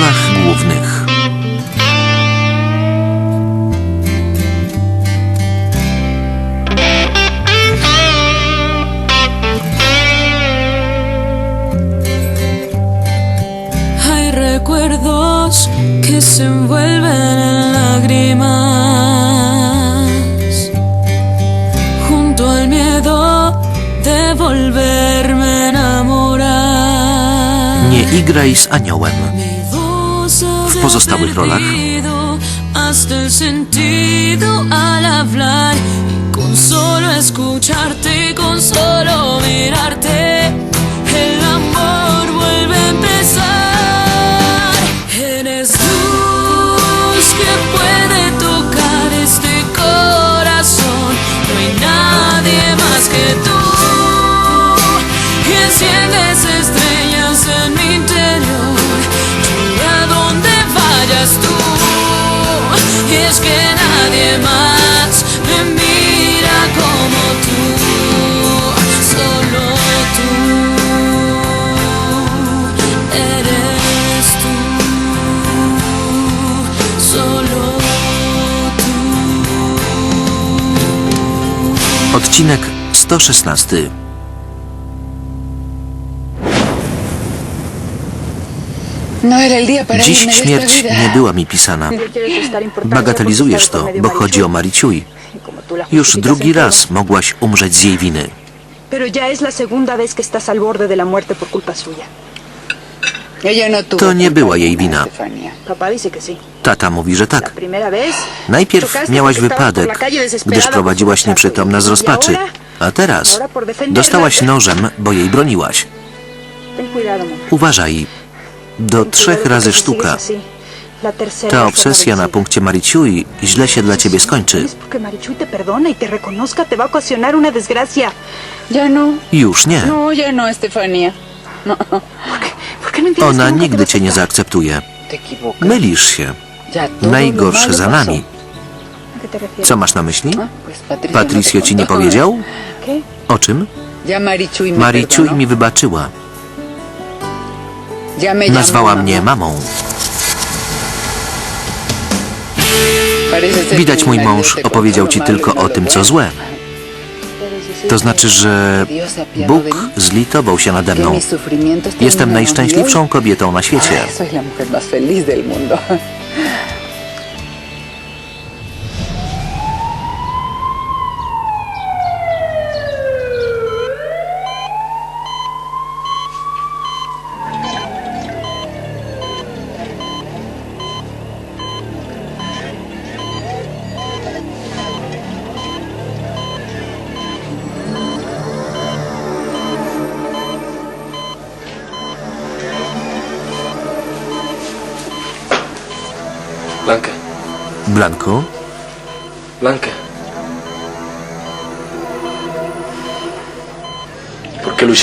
rolach głównych Hay recuerdos que se envuelven en lágrimas junto al miedo de volverme a enamorar. Nie igraj z aniołem. Pozostałych rolach? Hasta el sentido al hablar con solo escucharte, con solo mirarte, el amor Odcinek 116 No era el día para Dziś śmierć nie była mi pisana. Bagatelizujesz to, bo chodzi o Mariciuj. Już drugi raz mogłaś umrzeć z jej winy. Pero ya es la segunda vez que estás al borde de la muerte por culpa suya. To nie była jej wina. Tata mówi, że tak. Najpierw miałaś wypadek, gdyż prowadziłaś nieprzytomna z rozpaczy. A teraz dostałaś nożem, bo jej broniłaś. Uważaj, do trzech razy sztuka. Ta obsesja na punkcie Mariciui źle się dla ciebie skończy. Już nie. No, ya no, Estefanía. No, ¿Por qué no entiendes que Ona nigdy cię nie zaakceptuje. Mylisz się. Najgorsze za nami. Co masz na myśli? Patricio, ci nie powiedział? O czym? Mariciuj mi wybaczyła. Nazwała mnie mamą. Widać mój mąż opowiedział ci tylko o tym, co złe. ¿Quieres decir To znaczy, że Bóg zlitował się nade mną. Jestem najszczęśliwszą kobietą na świecie.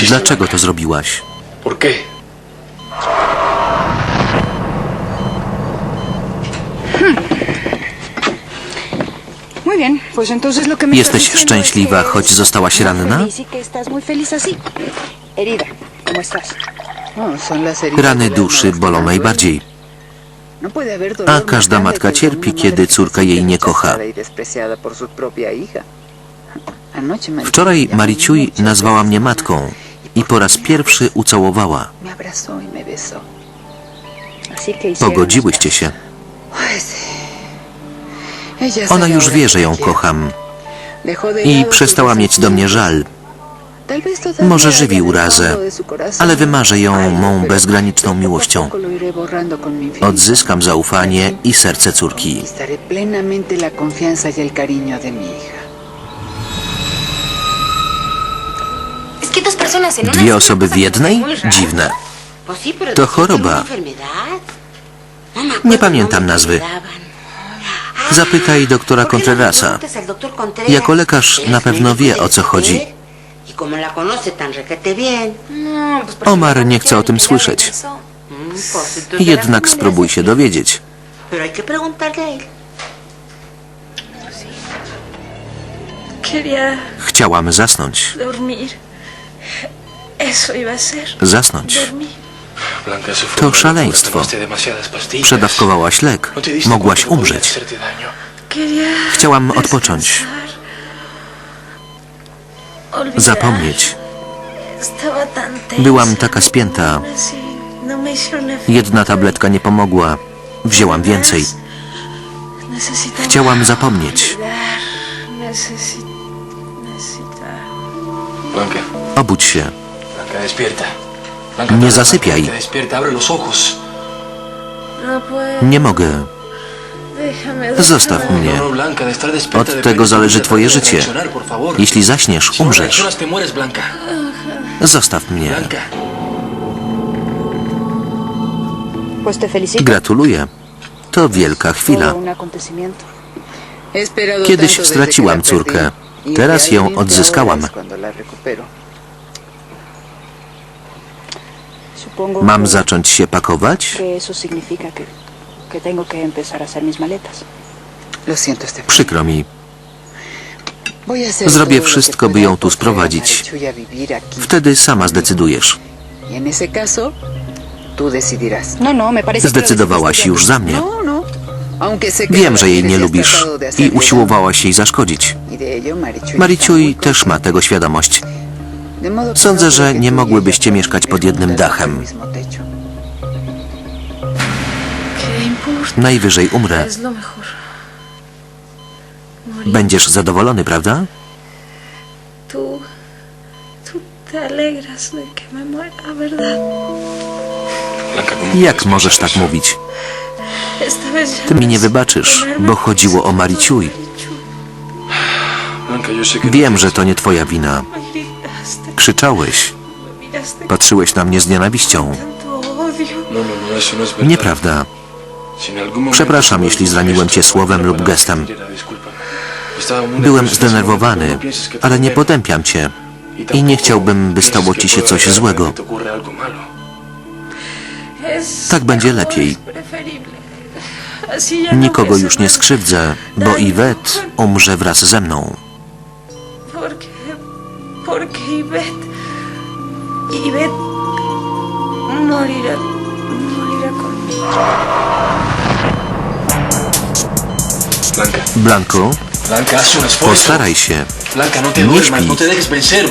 Dlaczego to zrobiłaś? ¿Por qué? Muy bien, pues entonces lo que me Jesteś estás diciendo szczęśliwa, que choć zostałaś ranna? feliz y que estás muy feliz así. Herida, ¿cómo estás? No, son las heridas Rany duszy bolą najbardziej. A más każda matka cierpi, kiedy córka jej nie kocha. y Wczoraj Mariciuj nazwała veces mnie matką i po raz pierwszy ucałowała. Y Pogodziłyście się. Ona już wie, że ją kocham i przestała mieć do mnie żal, Może żywi urazę, ale wymarzę ją mą bezgraniczną miłością. Odzyskam zaufanie i serce córki. Dwie osoby w jednej? Dziwne. To choroba. Nie pamiętam nazwy. Zapytaj doktora ¿por qué no le Contrerasa. Jako lekarz na pewno wie, o co chodzi. Como la conoce tan requete bien. No, Omar nie chce o tym słyszeć. Mm, pues entonces Jednak spróbuj się dowiedzieć. Pero hay que preguntarle a él. Quería Chciałam zasnąć. dormir. Eso iba a ser. Zasnąć. Dormir. Blanca, eso fue To szaleństwo. Tomaste demasiadas pastillas. Przedawkowałaś lek. No te diste Mogłaś cuenta que podía umrzeć. hacerte daño. Chciałam odpocząć, zapomnieć. Byłam taka spięta. Jedna tabletka nie pomogła. Wzięłam więcej. Chciałam zapomnieć. Obudź się. Nie zasypiaj. Ojos. Nie mogę. Zostaw mnie. Od tego zależy twoje życie. Jeśli zaśniesz, umrzesz. Zostaw mnie. Gratuluję. To wielka chwila. Kiedyś straciłam córkę. Teraz ją odzyskałam. Mam zacząć się pakować? Que tengo que empezar a hacer mis maletas. Lo siento, Estefan. Przykro mi. Voy a hacer Zrobię todo lo que wszystko, by pueda ją tu por traer a sprowadzić. Marichuy a vivir aquí. Wtedy sama zdecydujesz. Y en ese caso, tú decidirás. No, no, me parece que lo Zdecydowałaś decidiste już za mnie. No, no. Aunque sé que Wiem, że jej nie lubisz i usiłowałaś jej zaszkodzić. Y Mariciuj też ma tego świadomość. Sądzę, no że nie y mogłybyście mieszkać pod jednym dachem. Najwyżej umrę. Będziesz zadowolony, prawda? Tú, tú te alegras de que me muera, ¿verdad? Blanca, ¿cómo Jak możesz tak mówić? Ty mi nie wybaczysz, bo chodziło o Mariciuj. Wiem, że to nie twoja wina. Krzyczałeś, patrzyłeś na mnie z nienawiścią. Nieprawda. Przepraszam, jeśli zraniłem cię słowem lub gestem. Byłem zdenerwowany, ale nie potępiam cię. I nie chciałbym, by stało ci się coś złego. Tak będzie lepiej. Nikogo już nie skrzywdzę, bo Iwet umrze wraz ze mną. Porque, Ivette, Ivette morirá, morirá conmigo. Esfuerzo. postaraj się. No te Nie śpij. no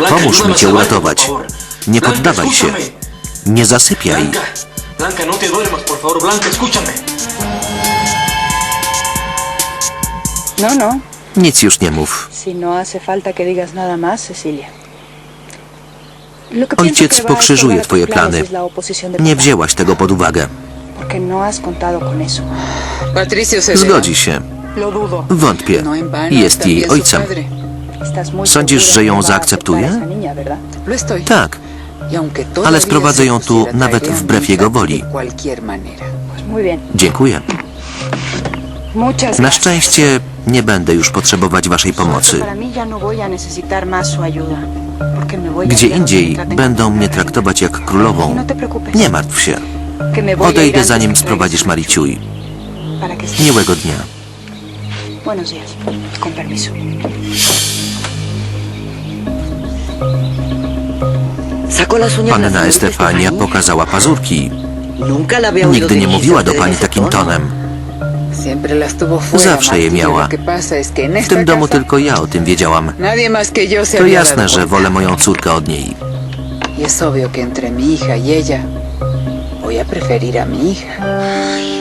Pomóż ayúdame mi cię uratować. Nie poddawaj się. Nie zasypiaj. Blanca, no te duermas, por favor. Blanca, escúchame. No, no. Nic już nie mów. Si no hace falta que digas nada más, Cecilia. Lo que pienso Ojciec pokrzyżuje twoje plany. Nie wzięłaś tego pod uwagę. No Zgodzi się. Wątpię. No Jest jej ojcem. Sądzisz, że ją zaakceptuje? Tak, Y ale sprowadzę ją tu nawet wbrew jego woli. Dziękuję. Na szczęście nie będę już potrzebować waszej pomocy. No Gdzie indziej będą mnie traktować jak królową. No. Nie martw się. Odejdę zanim sprowadzisz Mariciuj. Miłego dnia. Buenos días. Con permiso. Panna Estefania pokazała pazurki. Nigdy nie mówiła do pani takim tonem. Zawsze je y miała. W tym domu tylko ja o tym wiedziałam. To jasne, że wolę moją córkę od niej. Y es obvio que entre mi hija y ella voy a preferir a mi hija.